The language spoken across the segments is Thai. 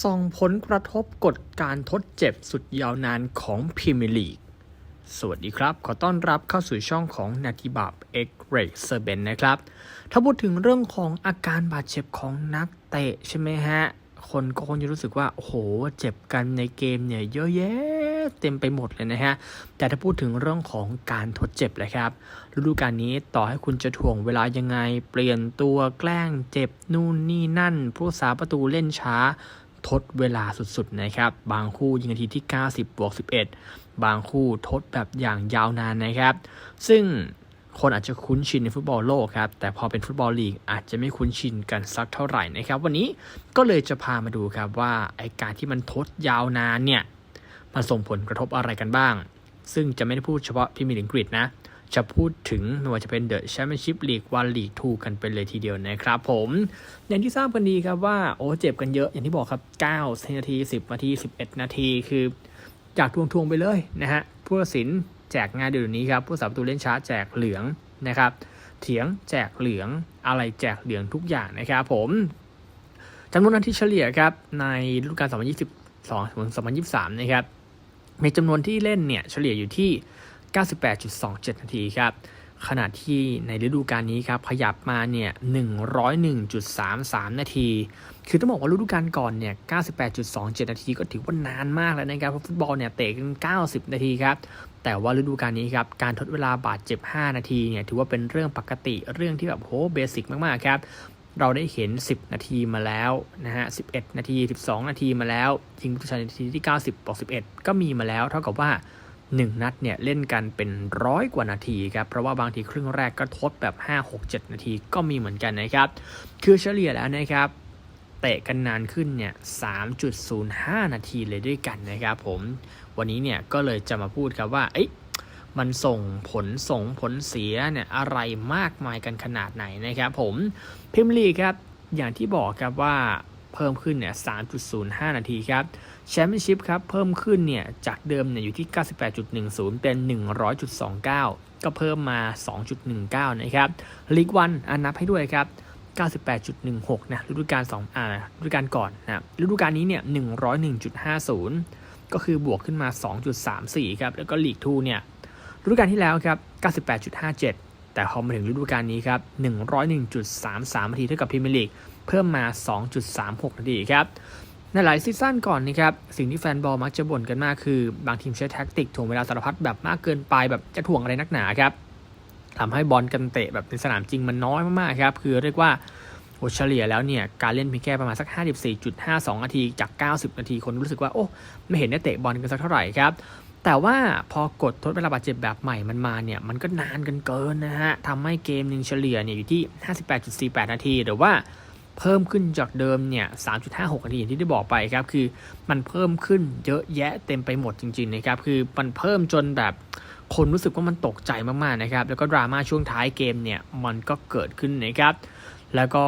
ส่องผลกระทบกฎการทดเจ็บสุดยาวนานของพรีเมียร์ลีก สวัสดีครับ ขอต้อนรับเข้าสู่ช่องของนาทีบับเอ็กเรย์เซเบนนะครับ ถ้าพูดถึงเรื่องของอาการบาดเจ็บของนักเตะใช่ไหมฮะ คนก็คงจะรู้สึกว่า โอ้โห เจ็บกันในเกมเนี่ยเยอะแยะเต็มไปหมดเลยนะฮะ แต่ถ้าพูดถึงเรื่องของการทดเจ็บเลยครับ ฤดูกาลนี้ต่อให้คุณจะถ่วงเวลายังไง เปลี่ยนตัวแกล้งเจ็บนู่นนี่นั่น ผู้สาประตูเล่นช้า ทดเวลาสุดๆนะครับ บางคู่ยิงนาทีที่ 90บวก11 บางคู่ทดแบบอย่างยาวนานนะครับ ซึ่งคนอาจจะคุ้นชินในฟุตบอลโลกครับ แต่พอเป็นฟุตบอลลีกอาจจะไม่คุ้นชินกันสักเท่าไหร่นะครับ วันนี้ก็เลยจะพามาดูครับว่าไอการที่มันทดยาวนานเนี่ยมันส่งผลกระทบอะไรกันบ้าง ซึ่งจะไม่ได้พูดเฉพาะพรีเมีลีกอังกฤษนะ จะพูดถึงไม่ว่าจะเป็นเดอะแชมเปี้ยนชิพลีกวันลีกทูกันไปเลยทีเดียวนะครับผมอย่างที่ทราบกันดีครับว่าโอ้เจ็บกันเยอะอย่างที่บอกครับ9นาที 10 นาที 11 นาทีคือจากทวงทวงๆไปเลยนะฮะผู้ตัดสินแจกงานเดี๋ยวนี้ครับผู้สาประตูเล่นช้าแจกเหลืองนะครับ เถียงแจกเหลืองอะไรแจกเหลืองทุกอย่างนะครับผมจำนวนนาทีเฉลี่ยครับในฤดูกาล2022 2023 นะครับ ในจำนวนที่เล่นเนี่ยเฉลี่ยอยู่ที่ 98.27 นาทีครับ ขณะที่ในฤดูกาลนี้ครับขยับมาเนี่ย 101.33 นาที คือต้องบอกว่าฤดูกาลก่อนเนี่ย 98.27 นาทีก็ถือว่านานมากแล้วนะครับ เพราะฟุตบอลเนี่ยเตะกัน 90 นาทีครับ แต่ว่าฤดูกาลนี้ครับ การทดเวลาบาดเจ็บ 5 นาทีเนี่ยถือว่าเป็นเรื่องปกติ เรื่องที่แบบโหเบสิกมากๆครับเราได้เห็น 10 นาทีมาแล้วนะฮะ 11 นาที 12 นาทีมาแล้ว ยิงประชัยนาทีที่ 90บวก11 ก็มีมาแล้ว เท่ากับว่า 1 นัดเนี่ยเล่นกันเป็นร้อยกว่านาทีครับเพราะว่าบางทีครึ่งแรกก็ทดแบบ 5 6 7 นาทีก็มีเหมือนกันนะครับคือเฉลี่ยแล้วนะครับเตะกันนานขึ้นเนี่ย 3.05 นาทีเลยด้วยกันนะครับผม วันนี้เนี่ยก็เลยจะมาพูดครับว่า เอ๊ะมันส่งผลส่งผลเสียเนี่ยอะไรมากมายกันขนาดไหนนะครับผมพิมลีครับ อย่างที่บอกครับว่า เพิ่มขึ้นเนี่ย 3.05 นาทีครับแชมเปี้ยนชิพครับเพิ่มขึ้นเนี่ยจากเดิมเนี่ยอยู่ที่ 98.10 เป็น 100.29 ก็เพิ่มมา 2.19 นะครับลีกวันอันนับให้ด้วยครับ98.16 นะฤดูกาล2อ่าฤดูกาลก่อนนะฤดูกาลนี้เนี่ย 101.50 ก็คือบวกขึ้นมา 2.34 ครับ แล้วก็ลีก2เนี่ยฤดูกาลที่แล้วครับ 98.57 แต่พอมาถึงฤดูกาลนี้ครับ 101.33นาทีเท่ากับพรีเมียร์ลีก เพิ่มมา 2.36 นาทีครับในหลายซีซั่นก่อนนะครับสิ่งที่แฟนบอลมักจะบ่นกันมากคือบางทีมใช้แท็กติกถ่วงเวลาสารพัดแบบมากเกินไปแบบจะถ่วงอะไรนักหนาครับทำให้บอลกันเตะแบบในสนามจริงมันน้อยมากๆครับคือเรียกว่าโอเฉลี่ยแล้วเนี่ยการเล่นเพียงแค่ประมาณสัก 54.52 นาทีจาก 90 นาทีคนรู้สึกว่าโอ้ไม่เห็นได้เตะบอลกันสักเท่าไหร่ครับแต่ว่าพอกดทดเวลาบาดเจ็บแบบใหม่มันมาเนี่ยมันก็นานกันเกินนะฮะทำให้เกมหนึ่งเฉลี่ยเนี่ยอยู่ที่ 58.48 นาทีหรือว่า เพิ่มขึ้นจากเดิมเนี่ย 3.56 นาทีอย่างที่ได้บอกไปครับ คือมันเพิ่มขึ้นเยอะแยะเต็มไปหมดจริงๆนะครับ คือมันเพิ่มจนแบบคนรู้สึกว่ามันตกใจมากๆนะครับ แล้วก็ดราม่าช่วงท้ายเกมเนี่ย มันก็เกิดขึ้นนะครับ แล้วก็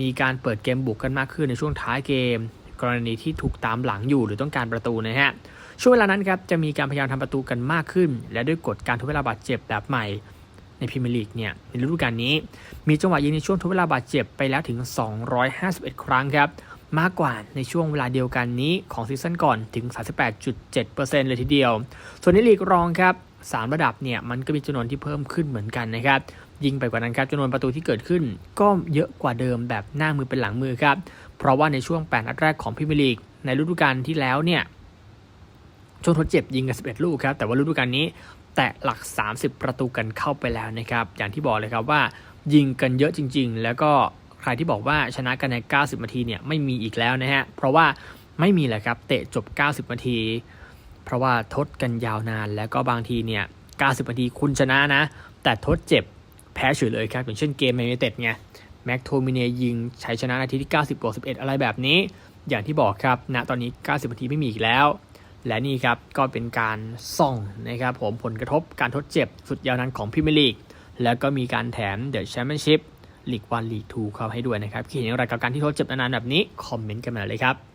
มีการเปิดเกมบุกกันมากขึ้นในช่วงท้ายเกม กรณีที่ถูกตามหลังอยู่หรือต้องการประตูนะฮะ ช่วงเวลานั้นครับ จะมีการพยายามทำประตูกันมากขึ้น และด้วยกฎการทดเวลาบาดเจ็บแบบใหม่ ในพรีเมียร์ลีกเนี่ยในฤดูกาลนี้ มีจังหวะยิงในช่วงทดเวลาบาดเจ็บไปแล้วถึง 251 ครั้งครับมากกว่าในช่วงเวลาเดียวกันนี้ของซีซั่นก่อนถึง 38.7%เลยทีเดียว ส่วนในลีกรองครับ3ระดับเนี่ยมันก็มีจำนวนที่เพิ่มขึ้นเหมือนกันนะครับ ยิงไปกว่านั้นครับจำนวนประตูที่เกิดขึ้น ก็เยอะกว่าเดิมแบบหน้ามือเป็นหลังมือครับ เพราะว่าในช่วง 8 นัดแรกของพรีเมียร์ลีก ในฤดูกาลที่แล้วเนี่ยช่วงทดเจ็บยิงกัน 11 ลูกครับ แต่ว่าฤดูกาลนี้ แตะหลัก 30 ประตูกันเข้าไปแล้วนะครับ อย่างที่บอกเลยครับว่ายิงกันเยอะจริง ๆ แล้วก็ใครที่บอกว่าชนะกันใน 90 นาทีเนี่ยไม่มีอีกแล้วนะฮะ เพราะว่าไม่มีแหละครับ เตะจบ 90 นาที เพราะว่าทดกันยาวนานแล้วก็บางทีเนี่ย 90 นาทีคุณชนะนะ แต่ทดเจ็บแพ้เฉยเลยครับอย่างเช่นเกมแมนยูไนเต็ดไงแม็กโทมิเนยิงชัยชนะนาทีที่ 90บวก11 อะไรแบบนี้ อย่างที่บอกครับณตอนนี้ 90 นาทีไม่มีอีกแล้ว และนี่ครับก็เป็นการส่องนะครับผมผลกระทบการทดเจ็บสุดยาวนานของพรีเมียร์ลีกแล้วก็มีการแถมเดอะแชมเปี้ยนชิพลีกวันลีกทูเข้าให้ด้วยนะครับคิดเห็นอย่างไรกับการที่ทดเจ็บนานๆแบบนี้ คอมเมนต์กันมาเลยครับ